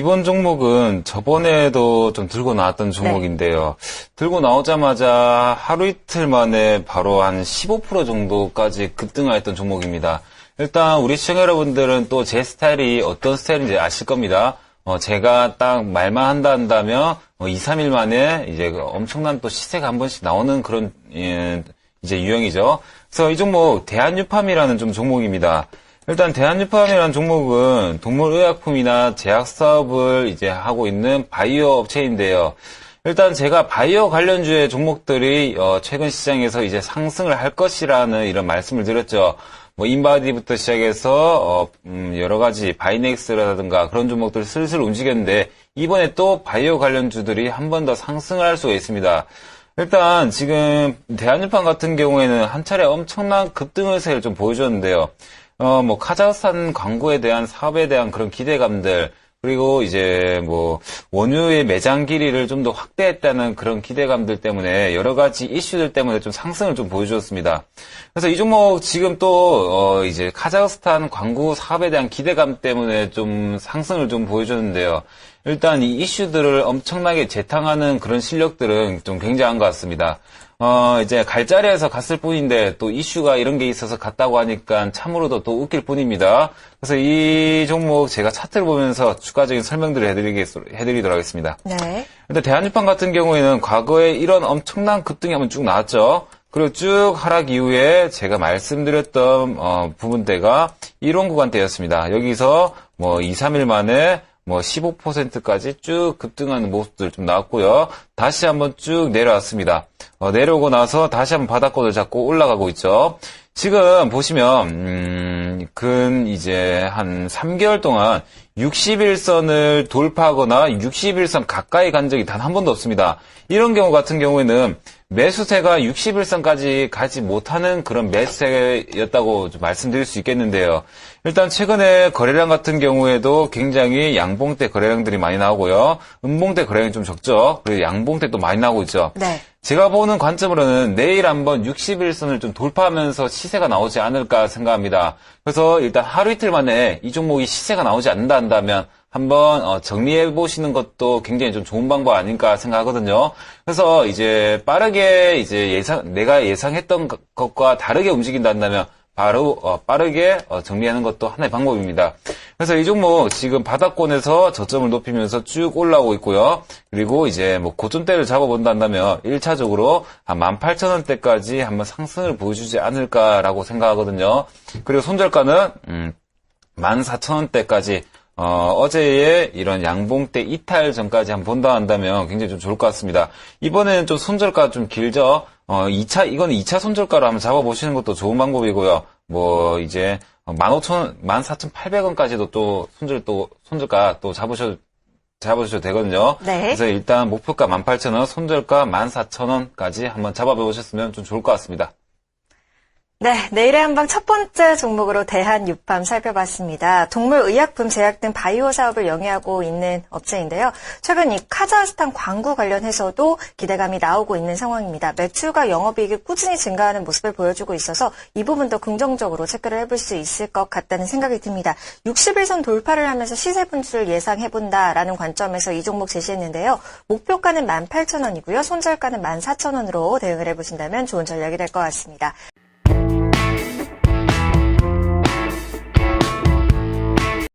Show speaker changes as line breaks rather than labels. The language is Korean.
이번 종목은 저번에도 좀 들고 나왔던 종목인데요. 들고 나오자마자 하루 이틀 만에 바로 한 15% 정도까지 급등하였던 종목입니다. 일단 우리 시청자 여러분들은 또 제 스타일이 어떤 스타일인지 아실 겁니다. 어, 제가 딱 말만 한다 한다면 어, 2, 3일 만에 이제 그 엄청난 또 시세가 한 번씩 나오는 그런 예, 이제 유형이죠. 그래서 이 종목 대한유팜이라는 좀 종목입니다. 일단 대한유팜이라는 종목은 동물의약품이나 제약 사업을 이제 하고 있는 바이오 업체인데요. 일단 제가 바이오 관련주의 종목들이 어, 최근 시장에서 이제 상승을 할 것이라는 이런 말씀을 드렸죠. 뭐 인바디부터 시작해서 어, 음, 여러 가지 바이넥스라든가 그런 종목들 슬슬 움직였는데 이번에 또 바이오 관련주들이 한 번 더 상승을 할 수가 있습니다. 일단 지금 대한유판 같은 경우에는 한 차례 엄청난 급등세를 좀 보여줬는데요. 어, 뭐 카자흐스탄 광고에 대한 사업에 대한 그런 기대감들 그리고 이제 뭐 원유의 매장 길이를 좀 더 확대했다는 그런 기대감들 때문에 여러 가지 이슈들 때문에 좀 상승을 좀 보여주었습니다. 그래서 이 종목 지금 또 어, 이제 카자흐스탄 광고 사업에 대한 기대감 때문에 좀 상승을 좀 보여줬는데요. 일단 이 이슈들을 엄청나게 재탕하는 그런 실력들은 좀 굉장한 것 같습니다. 어, 이제 갈 자리에서 갔을 뿐인데 또 이슈가 이런 게 있어서 갔다고 하니까 참으로도 또 웃길 뿐입니다. 그래서 이 종목 제가 차트를 보면서 추가적인 설명들을 해드리겠, 해드리도록 하겠습니다.
네.
일단 대한유판 같은 경우에는 과거에 이런 엄청난 급등이 한번 쭉 나왔죠. 그리고 쭉 하락 이후에 제가 말씀드렸던 어, 부분대가 이런 구간대였습니다. 여기서 뭐 2, 3일 만에 뭐 15%까지 쭉 급등하는 모습들 좀 나왔고요. 다시 한번 쭉 내려왔습니다. 어, 내려오고 나서 다시 한번 바닥권을 잡고 올라가고 있죠. 지금 보시면 음, 근 이제 한 3개월 동안 60일선을 돌파하거나 60일선 가까이 간 적이 단 한 번도 없습니다. 이런 경우 같은 경우에는 매수세가 60일선까지 가지 못하는 그런 매수세였다고 말씀드릴 수 있겠는데요. 일단 최근에 거래량 같은 경우에도 굉장히 양봉대 거래량들이 많이 나오고요. 음봉대 거래량이 좀 적죠. 그리고 양봉대 도 많이 나오고 있죠.
네.
제가 보는 관점으로는 내일 한번 60일선을 좀 돌파하면서 시세가 나오지 않을까 생각합니다. 그래서 일단 하루 이틀 만에 이 종목이 시세가 나오지 않는다 한다면 한번 어, 정리해 보시는 것도 굉장히 좀 좋은 방법 아닐까 생각하거든요. 그래서 이제 빠르게 이제 예상 내가 예상했던 것과 다르게 움직인다 한다면 바로 어, 빠르게 어, 정리하는 것도 하나의 방법입니다. 그래서 이 종목 지금 바닥권에서 저점을 높이면서 쭉 올라오고 있고요. 그리고 이제 뭐 고점대를 잡아본다 한다면 1차적으로 한 18,000원대까지 한번 상승을 보여주지 않을까라고 생각하거든요. 그리고 손절가는 음, 14,000원대까지 어, 제의 이런 양봉대 이탈 전까지 한번 본다 한다면 굉장히 좀 좋을 것 같습니다. 이번에는 좀 손절가 좀 길죠? 어, 2차, 이거는 2차 손절가로 한번 잡아보시는 것도 좋은 방법이고요. 뭐, 이제, 15,000원, 14,800원까지도 또 손절 또, 손절가 또 잡으셔도, 잡으셔도 되거든요.
네.
그래서 일단 목표가 18,000원, 손절가 14,000원까지 한번 잡아보셨으면 좀 좋을 것 같습니다.
네, 내일의 한방 첫 번째 종목으로 대한육팜 살펴봤습니다. 동물의약품 제약 등 바이오 사업을 영위하고 있는 업체인데요. 최근 이 카자흐스탄 광구 관련해서도 기대감이 나오고 있는 상황입니다. 매출과 영업이익이 꾸준히 증가하는 모습을 보여주고 있어서 이 부분도 긍정적으로 체크를 해볼 수 있을 것 같다는 생각이 듭니다. 60일선 돌파를 하면서 시세 분출을 예상해본다라는 관점에서 이 종목 제시했는데요. 목표가는 18,000원이고요. 손절가는 14,000원으로 대응을 해보신다면 좋은 전략이 될 것 같습니다.